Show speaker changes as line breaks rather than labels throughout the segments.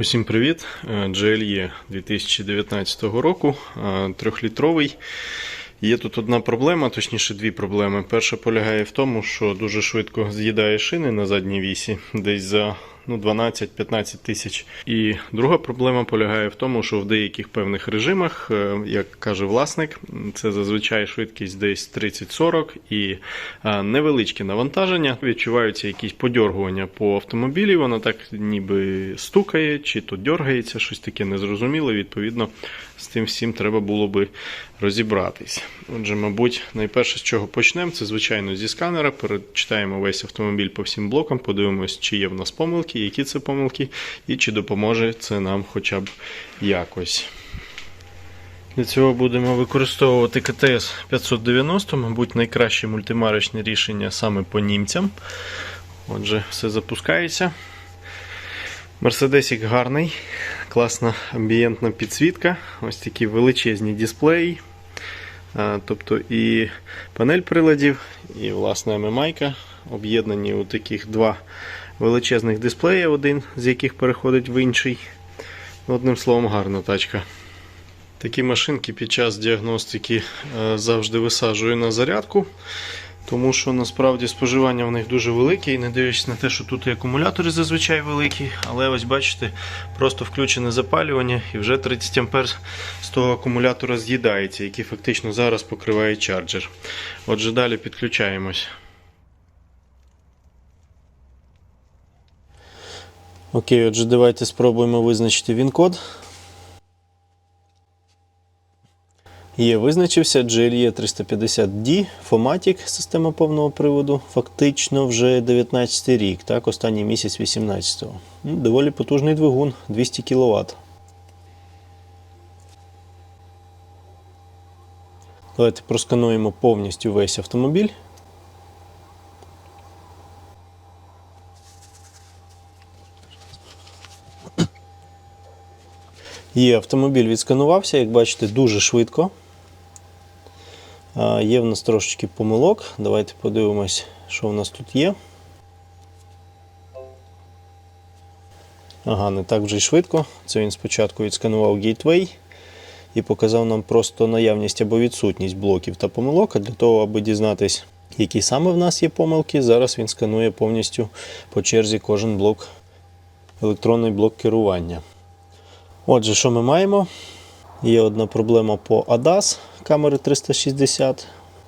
Усім привіт! Е, GLE 2019 року, е, трьохлітровий. Є тут одна проблема, точніше дві проблеми. Перша полягає в тому, що дуже швидко з'їдає шини на задній вісі, десь за ну, 12-15 тисяч. І друга проблема полягає в тому, що в деяких певних режимах, е, як каже власник, це зазвичай швидкість десь 30-40 і е, невеличке навантаження. Відчуваються якісь подьоргування по автомобілі, воно так ніби стукає, чи то дергається, щось таке незрозуміле. Відповідно, з тим всім треба було би розібратись. Отже, мабуть, найперше, з чого почнемо, це звичайно зі сканера. Перечитаємо весь автомобіль по всім блокам, подивимось, чи є в нас помилки, які це помилки, і чи допоможе це нам хоча б якось. Для цього будемо використовувати КТС 590, мабуть, найкраще мультимарочне рішення саме по німцям. Отже, все запускається. Мерседесік гарний, класна амбієнтна підсвітка, ось такі величезні дисплеї. Тобто і панель приладів, і власне MMI об'єднані у таких два величезних дисплеї, один з яких переходить в інший. Одним словом, гарна тачка. Такі машинки під час діагностики е, завжди висаджую на зарядку, тому що насправді споживання в них дуже велике і не дивлячись на те, що тут і акумулятори зазвичай великі, але ось бачите, просто включене запалювання і вже 30 А з того акумулятора з'їдається, який фактично зараз покриває чарджер. Отже, далі підключаємось. Окей, отже, давайте спробуємо визначити він-код. Є, визначився GLE 350D, Fomatic, система повного приводу. Фактично вже 19 рік, так, останній місяць 18-го. Ну, Доволі потужний двигун, 200 кВт. Давайте проскануємо повністю весь автомобіль. Є автомобіль відсканувався, як бачите, дуже швидко. Є в нас трошечки помилок. Давайте подивимось, що в нас тут є. Ага, не так вже й швидко. Це він спочатку відсканував Gateway і показав нам просто наявність або відсутність блоків та помилок. А для того, аби дізнатись, які саме в нас є помилки, зараз він сканує повністю по черзі кожен блок, електронний блок керування. Отже, що ми маємо? Є одна проблема по ADAS камери 360,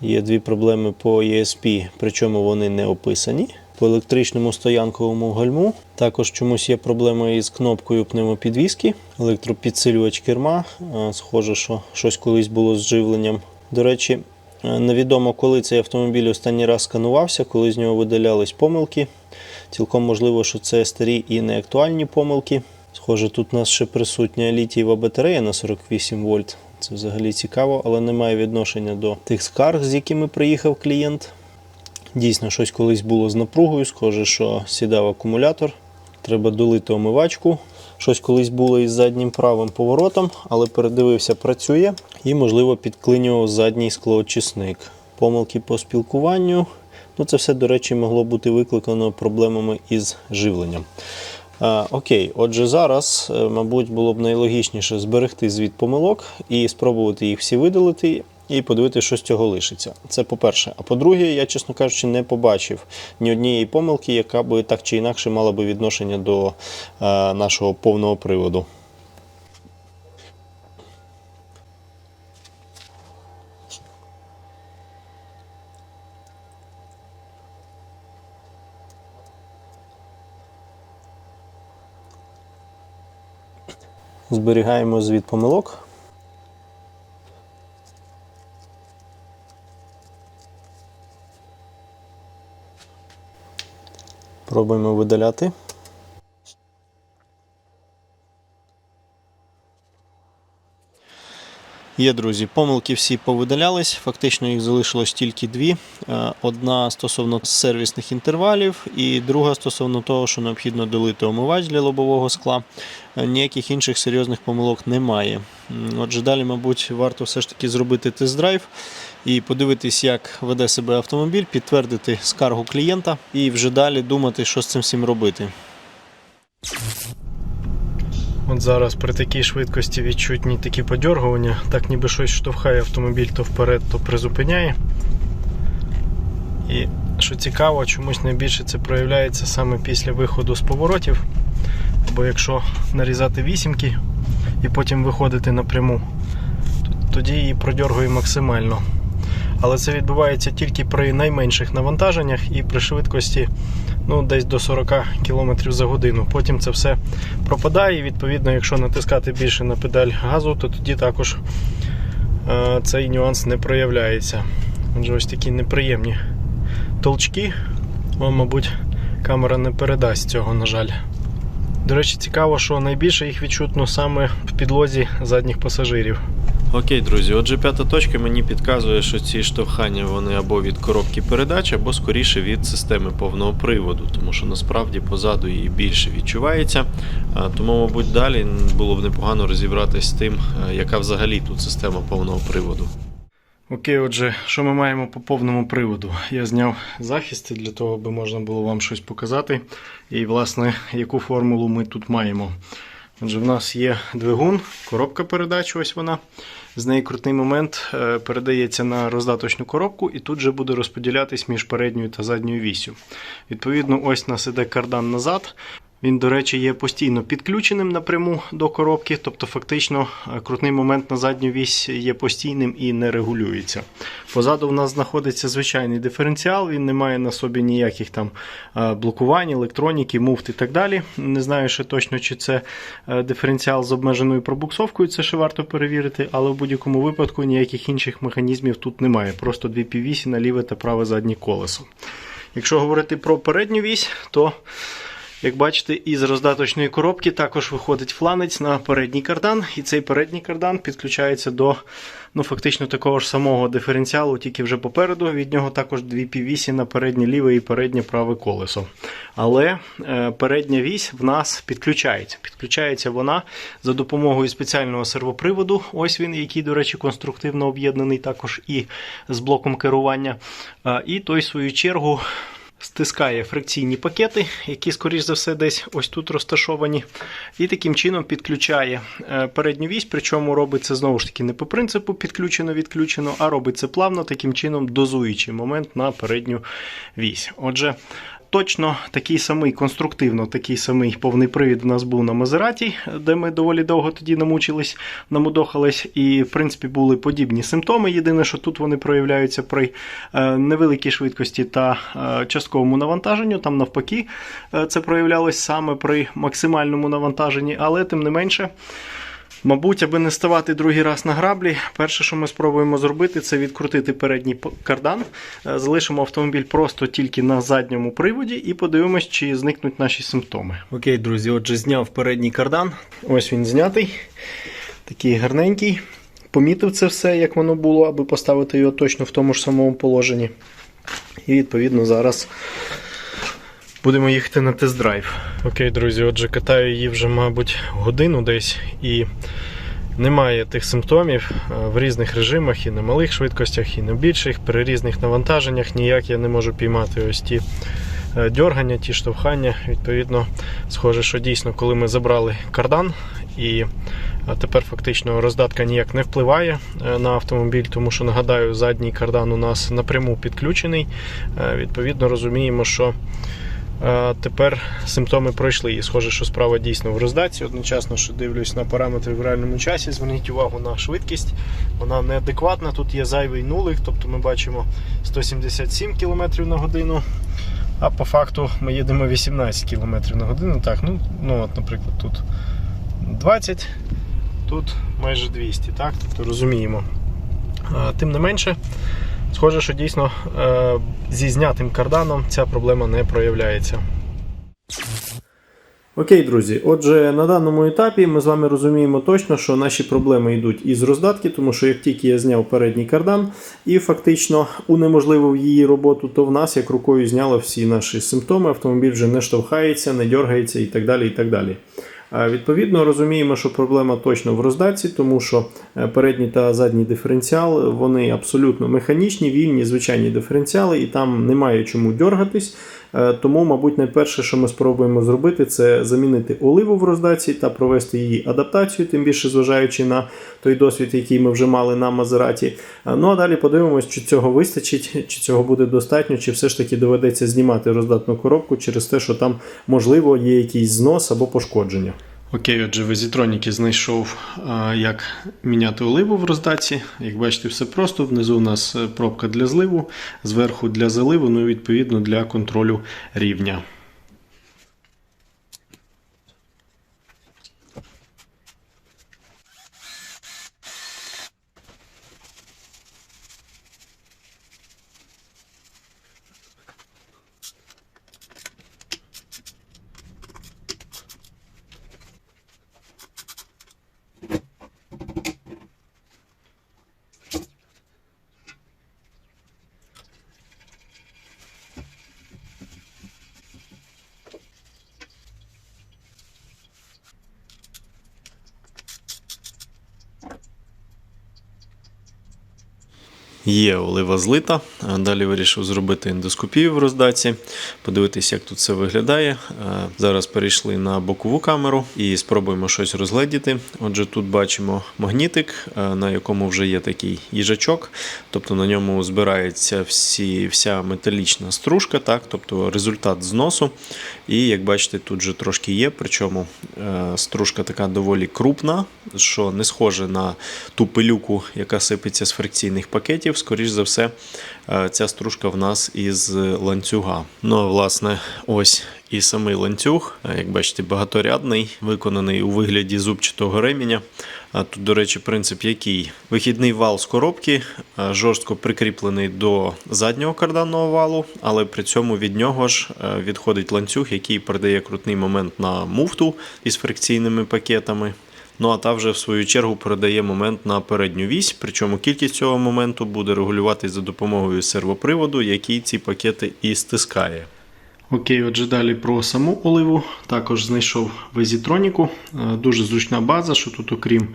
є дві проблеми по ESP, причому вони не описані. По електричному стоянковому гальму. Також чомусь є проблема із кнопкою пневмопідвіски, електропідсилювач керма. Схоже, що щось колись було з живленням. До речі, е, невідомо, коли цей автомобіль останній раз сканувався, коли з нього видалялись помилки. Цілком можливо, що це старі і неактуальні помилки. Схоже, тут у нас ще присутня літієва батарея на 48 вольт. Це взагалі цікаво, але не має відношення до тих скарг, з якими приїхав клієнт. Дійсно, щось колись було з напругою, схоже, що сідав акумулятор. Треба долити омивачку. Щось колись було із заднім правим поворотом, але передивився, працює і, можливо, підклинював задній склоочисник. Помилки по спілкуванню. Ну, Це все, до речі, могло бути викликано проблемами із живленням. А, Окей, отже, зараз, е, мабуть, було б найлогічніше зберегти звіт помилок і спробувати їх всі видалити. І подивитися, що з цього лишиться. Це по-перше. А по-друге, я, чесно кажучи, не побачив ні однієї помилки, яка би так чи інакше мала би відношення до е, нашого повного приводу. Зберігаємо звіт помилок. Пробуємо видаляти. Є, друзі, помилки всі повидалялись. Фактично їх залишилось тільки дві. Е, Одна стосовно сервісних інтервалів, і друга стосовно того, що необхідно долити омивач для лобового скла. Е, Ніяких інших серйозних помилок немає. Отже, далі, мабуть, варто все ж таки зробити тест-драйв і подивитись, як веде себе автомобіль, підтвердити скаргу клієнта і вже далі думати, що з цим всім робити. От зараз при такій швидкості відчутні такі подьоргування, так ніби щось штовхає автомобіль то вперед, то призупиняє. І що цікаво, чомусь найбільше це проявляється саме після виходу з поворотів. Бо якщо нарізати вісімки і потім виходити напряму, то тоді її продьоргує максимально. Але це відбувається тільки при найменших навантаженнях і при швидкості ну, десь до 40 км за годину. Потім це все пропадає. І відповідно, якщо натискати більше на педаль газу, то тоді також е, цей нюанс не проявляється. Отже, ось такі неприємні толчки. Вам, мабуть, камера не передасть цього, на жаль. До речі, цікаво, що найбільше їх відчутно саме в підлозі задніх пасажирів. Окей, друзі, отже, п'ята точка мені підказує, що ці штовхання вони або від коробки передач, або скоріше від системи повного приводу, тому що насправді позаду її більше відчувається. Тому, мабуть, далі було б непогано розібратися з тим, яка взагалі тут система повного приводу. Окей, отже, що ми маємо по повному приводу? Я зняв захисти для того, аби можна було вам щось показати. І, власне, яку формулу ми тут маємо. Отже, в нас є двигун, коробка передач, ось вона. З неї крутний момент е, передається на роздаточну коробку, і тут же буде розподілятись між передньою та задньою вісю. Відповідно, ось нас іде кардан назад. Він, до речі, є постійно підключеним напряму до коробки, тобто фактично е, крутний момент на задню вісь є постійним і не регулюється. Позаду в нас знаходиться звичайний диференціал, він не має на собі ніяких там е, блокувань, електроніки, муфт і так далі. Не знаю ще точно, чи це е, диференціал з обмеженою пробуксовкою, це ще варто перевірити, але в будь-якому випадку ніяких інших механізмів тут немає. Просто дві піввісі на ліве та праве заднє колесо. Якщо говорити про передню вісь, то як бачите, із роздаточної коробки також виходить фланець на передній кардан, і цей передній кардан підключається до ну, фактично такого ж самого диференціалу, тільки вже попереду. Від нього також дві піввісі на переднє ліве і переднє праве колесо. Але е, передня вісь в нас підключається. Підключається вона за допомогою спеціального сервоприводу. Ось він, який, до речі, конструктивно об'єднаний також і з блоком керування. Е, і той, в свою чергу стискає фрикційні пакети, які, скоріш за все, десь ось тут розташовані. І таким чином підключає е, передню вісь, причому робить це знову ж таки не по принципу підключено-відключено, а робить це плавно, таким чином дозуючи момент на передню вісь. Отже, Точно такий самий конструктивно, такий самий повний привід у нас був на Мазераті, де ми доволі довго тоді намучились, намудохались, і в принципі були подібні симптоми. Єдине, що тут вони проявляються при е, невеликій швидкості та е, частковому навантаженню. Там навпаки е, це проявлялось саме при максимальному навантаженні, але тим не менше. Мабуть, аби не ставати другий раз на граблі, перше, що ми спробуємо зробити, це відкрутити передній кардан. Е, Залишимо автомобіль просто тільки на задньому приводі і подивимось, чи зникнуть наші симптоми. Окей, друзі, отже, зняв передній кардан. Ось він знятий. Такий гарненький. Помітив це все, як воно було, аби поставити його точно в тому ж самому положенні. І відповідно зараз будемо їхати на тест-драйв. Окей, друзі, отже, катаю її вже, мабуть, годину десь і немає тих симптомів е, в різних режимах, і на малих швидкостях, і на більших, при різних навантаженнях ніяк я не можу піймати ось ті е, дьоргання, ті штовхання. Відповідно, схоже, що дійсно, коли ми забрали кардан і е, тепер фактично роздатка ніяк не впливає на автомобіль, тому що нагадаю, задній кардан у нас напряму підключений. Відповідно, розуміємо, що Тепер симптоми пройшли. І схоже, що справа дійсно в роздатці. Одночасно, що дивлюсь на параметри в реальному часі, зверніть увагу на швидкість. Вона неадекватна. Тут є зайвий нулик, тобто ми бачимо 177 км на годину. А по факту ми їдемо 18 км на годину. Так, ну, ну от, наприклад, тут 20, тут майже 200, так? Тобто розуміємо. А, Тим не менше, схоже, що дійсно е, зі знятим карданом ця проблема не проявляється. Окей, друзі. Отже, на даному етапі ми з вами розуміємо точно, що наші проблеми йдуть із роздатки, тому що як тільки я зняв передній кардан і фактично унеможливив її роботу, то в нас як рукою зняло всі наші симптоми. Автомобіль вже не штовхається, не дергається і так далі. і так далі. А, Відповідно, розуміємо, що проблема точно в роздатці, тому що е, передній та задній диференціал вони абсолютно механічні, вільні, звичайні диференціали, і там немає чому дергатись. Е, Тому, мабуть, найперше, що ми спробуємо зробити, це замінити оливу в роздаці та провести її адаптацію, тим більше зважаючи на той досвід, який ми вже мали на Мазераті. Е, Ну а далі подивимось, чи цього вистачить, чи цього буде достатньо, чи все ж таки доведеться знімати роздатну коробку через те, що там можливо є якийсь знос або пошкодження. Окей, отже, в Зітроніки знайшов, як міняти оливу в роздаці. Як бачите, все просто. Внизу у нас е, пробка для зливу, зверху для заливу, ну і відповідно для контролю рівня. Є олива злита. Далі вирішив зробити ендоскопію в роздаці, подивитися, як тут все виглядає. Е, Зараз перейшли на бокову камеру і спробуємо щось розгледіти. Отже, тут бачимо магнітик, е, на якому вже є такий їжачок, тобто на ньому збирається всі, вся металічна стружка, так, тобто результат зносу. І як бачите, тут вже трошки є, причому е, стружка така доволі крупна, що не схоже на ту пилюку, яка сипеться з фрикційних пакетів. Скоріш за все, е, ця стружка в нас із ланцюга. Ну, а власне, ось і самий ланцюг, е, як бачите, багаторядний, виконаний у вигляді зубчатого ременя. Тут, до речі, принцип який? Вихідний вал з коробки е, жорстко прикріплений до заднього карданного валу, але при цьому від нього ж відходить ланцюг, який передає крутний момент на муфту із фрикційними пакетами. Ну а та вже в свою чергу передає момент на передню вісь, причому кількість цього моменту буде регулюватись за допомогою сервоприводу, який ці пакети і стискає. Окей, отже, далі про саму оливу. Також знайшов везітроніку. Е, Дуже зручна база, що тут, окрім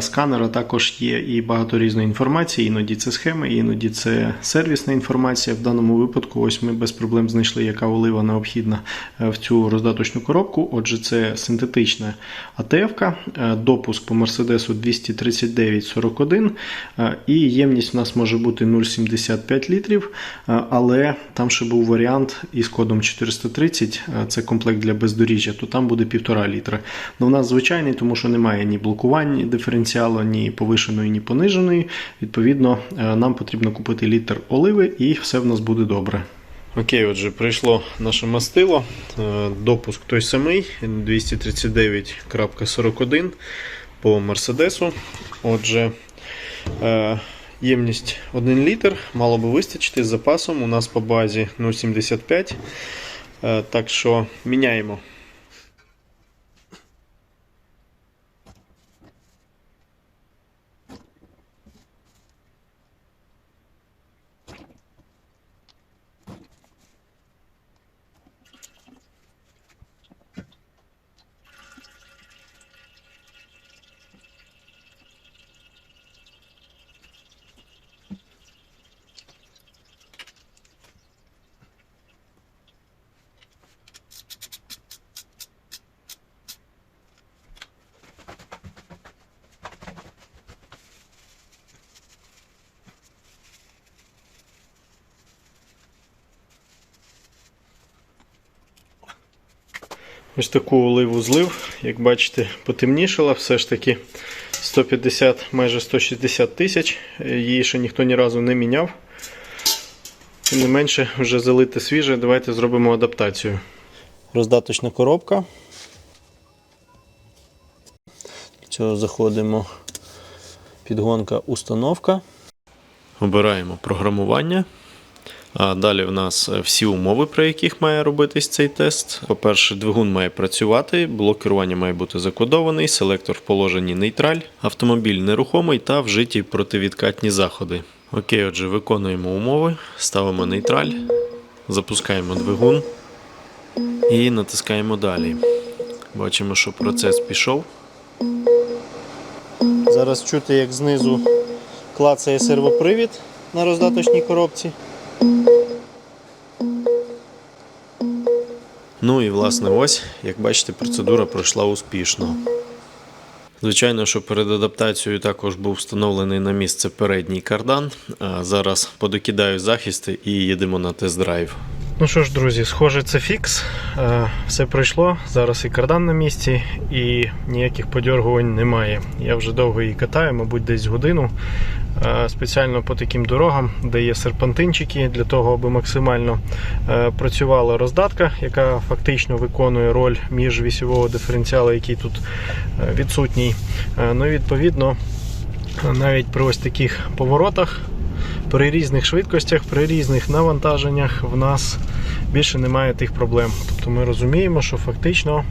сканера, також є і багато різної інформації. Іноді це схеми, іноді це сервісна інформація. В даному випадку, ось ми без проблем знайшли, яка олива необхідна е, в цю роздаточну коробку. Отже, це синтетична АТФ-ка, е, допуск по Мерседесу 23941, е, і ємність у нас може бути 0,75 літрів, е, але там ще був варіант із кодом 430, е, це комплект для бездоріжжя, то там буде 1,5 літра. Ну, у нас звичайний, тому що немає ні блокувань диференціалу, ні повишеної, ні пониженої. Відповідно, е, нам потрібно купити літр оливи і все в нас буде добре. Окей, отже, прийшло наше мастило. Е, Допуск той самий 239.41 по Мерседесу. Отже, е, ємність 1 літр, мало би вистачити з запасом. У нас по базі 0,75. Е, Так що міняємо. Ось таку оливу злив, як бачите, потемнішала, все ж таки 150, майже 160 тисяч. Її ще ніхто ні разу не міняв. Тим не менше, вже залите свіже. Давайте зробимо адаптацію. Роздаточна коробка. Для цього заходимо підгонка установка. Обираємо програмування. А далі в нас е, всі умови, при яких має робитись цей тест. По-перше, двигун має працювати, блок керування має бути закодований, селектор в положенні нейтраль, автомобіль нерухомий та вжиті противідкатні заходи. Окей, отже, виконуємо умови, ставимо нейтраль, запускаємо двигун і натискаємо далі. Бачимо, що процес пішов. Зараз чути, як знизу клацає сервопривід на роздаточній коробці. Ну і власне ось, як бачите, процедура пройшла успішно. Звичайно, що перед адаптацією також був встановлений на місце передній кардан. А зараз подокидаю захисти і їдемо на тест-драйв.
Ну що ж, друзі, схоже, це фікс. Е, Все пройшло. Зараз і кардан на місці, і ніяких подьоргувань немає. Я вже довго її катаю, мабуть, десь годину. Е, Спеціально по таким дорогам, де є серпантинчики, для того, аби максимально е, працювала роздатка, яка фактично виконує роль міжвісьового диференціалу, який тут е, відсутній. Ну і відповідно, навіть при ось таких поворотах при різних швидкостях, при різних навантаженнях в нас більше немає тих проблем. Тобто ми розуміємо, що фактично,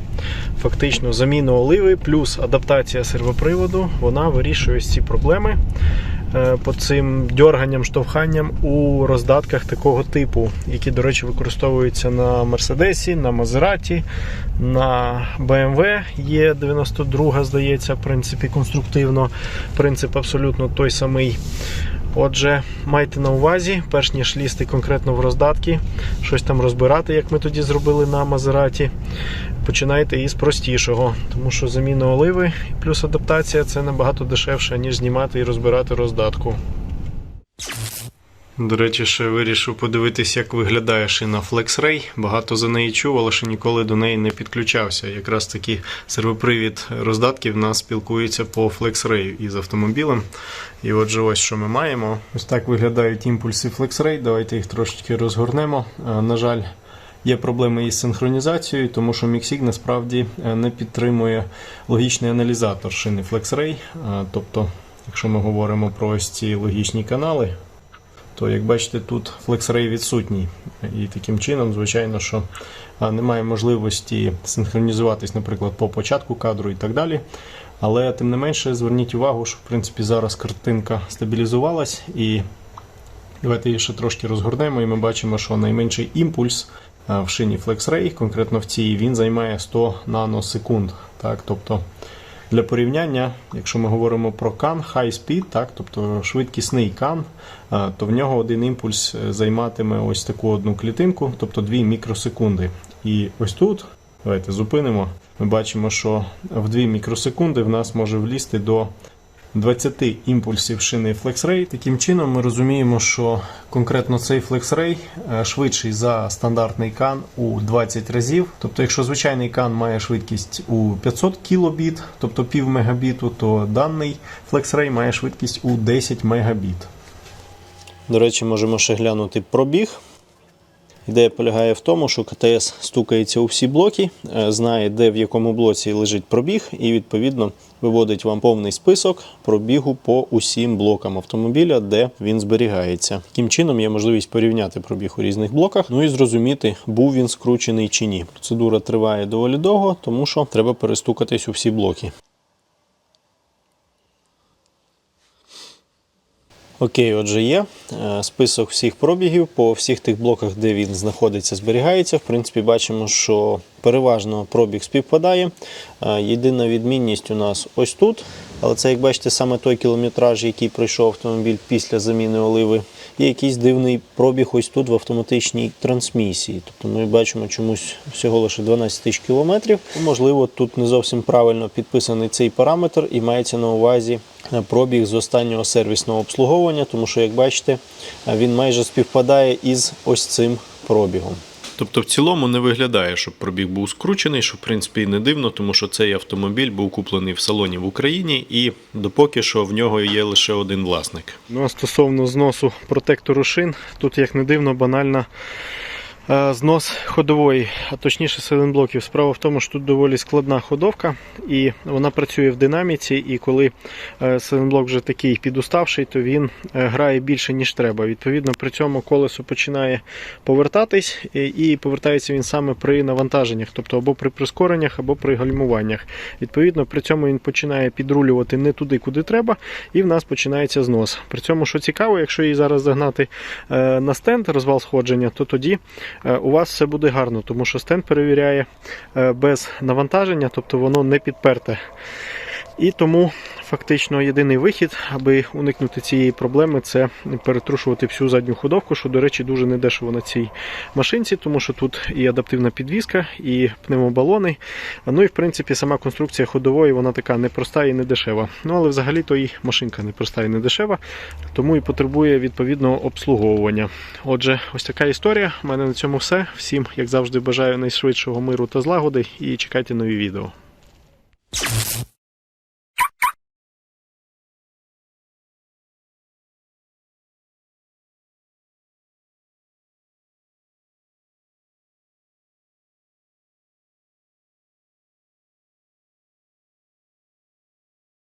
фактично заміна оливи плюс адаптація сервоприводу вона вирішує ці проблеми по цим дерганням, штовханням у роздатках такого типу, які, до речі, використовуються на Мерседесі, на Мазераті, на BMW є 92, здається, в принципі, конструктивно. Принцип абсолютно той самий. Отже, майте на увазі, перш ніж лізти конкретно в роздатки, щось там розбирати, як ми тоді зробили на Мазераті. Починайте із простішого, тому що заміна оливи плюс адаптація це набагато дешевше, ніж знімати і розбирати роздатку.
До речі, ще вирішив подивитись, як виглядає шина FlexRay. Багато за неї чув, але ще ніколи до неї не підключався. Якраз таки сервопривід роздатків нас спілкується по FlexRay із автомобілем. І отже, ось що ми маємо. Ось так виглядають імпульси FlexRay. Давайте їх трошечки розгорнемо. Е, На жаль, є проблеми із синхронізацією, тому що Mixig насправді е, не підтримує логічний аналізатор шини FlexRay. Е, Тобто, якщо ми говоримо про ось ці логічні канали, то як бачите, тут FlexRay відсутній. І таким чином, звичайно, що немає можливості синхронізуватись, наприклад, по початку кадру і так далі. Але тим не менше, зверніть увагу, що в принципі зараз картинка стабілізувалась, і давайте її ще трошки розгорнемо, і ми бачимо, що найменший імпульс в шині FlexRay, конкретно в цій, він займає 100 наносекунд. Так, тобто для порівняння, якщо ми говоримо про кан, High Speed, так, тобто швидкісний кан, то в нього один імпульс е, займатиме ось таку одну клітинку, тобто 2 мікросекунди. І ось тут, давайте зупинимо, ми бачимо, що в 2 мікросекунди в нас може влізти до 20 імпульсів шини FlexRay. Таким чином ми розуміємо, що конкретно цей FlexRay е, швидший за стандартний CAN у 20 разів. Тобто, якщо звичайний CAN має швидкість у 500 кілобіт, тобто пів мегабіту, то даний FlexRay має швидкість у 10 мегабіт. До речі, можемо ще глянути пробіг. Ідея полягає в тому, що КТС стукається у всі блоки, е, знає, де в якому блоці лежить пробіг, і відповідно виводить вам повний список пробігу по усім блокам автомобіля, де він зберігається. Таким чином є можливість порівняти пробіг у різних блоках, ну і зрозуміти, був він скручений чи ні. Процедура триває доволі довго, тому що треба перестукатись у всі блоки. Окей, отже, є Е, список всіх пробігів по всіх тих блоках, де він знаходиться, зберігається. В принципі, бачимо, що переважно пробіг співпадає. Е, Єдина відмінність у нас ось тут. Але це, як бачите, саме той кілометраж, який пройшов автомобіль після заміни оливи. Є якийсь дивний пробіг ось тут в автоматичній трансмісії. Тобто ми бачимо чомусь всього лише 12 тисяч кілометрів. Можливо, тут не зовсім правильно підписаний цей параметр і мається на увазі пробіг з останнього сервісного обслуговування, тому що, як бачите, він майже співпадає із ось цим пробігом. Тобто в цілому не виглядає, щоб пробіг був скручений, що в принципі і не дивно, тому що цей автомобіль був куплений в салоні в Україні, і допоки що в нього є лише один власник.
Ну а стосовно зносу протектору шин, тут як не дивно, банальна знос ходової, а точніше силенблоків. Справа в тому, що тут доволі складна ходовка, і вона працює в динаміці. І коли е, силенблок вже такий підуставший, то він е, грає більше ніж треба. Відповідно, при цьому колесо починає повертатись, і- повертається він саме при навантаженнях, тобто або при прискореннях, або при гальмуваннях. Відповідно, при цьому він починає підрулювати не туди, куди треба, і в нас починається знос. При цьому, що цікаво, якщо її зараз загнати е, на стенд розвал сходження, то тоді е, у вас все буде гарно, тому що стенд перевіряє е, без навантаження, тобто воно не підперте. І тому фактично єдиний вихід, аби уникнути цієї проблеми, це перетрушувати всю задню ходовку, що, до речі, дуже недешево на цій машинці, тому що тут і адаптивна підвізка, і пневмобалони. Ну і в принципі сама конструкція ходової вона така непроста і не дешева. Ну але взагалі то і машинка непроста і не дешева, тому і потребує відповідного обслуговування. Отже, ось така історія. У мене на цьому все. Всім, як завжди, бажаю найшвидшого миру та злагоди і чекайте нові відео.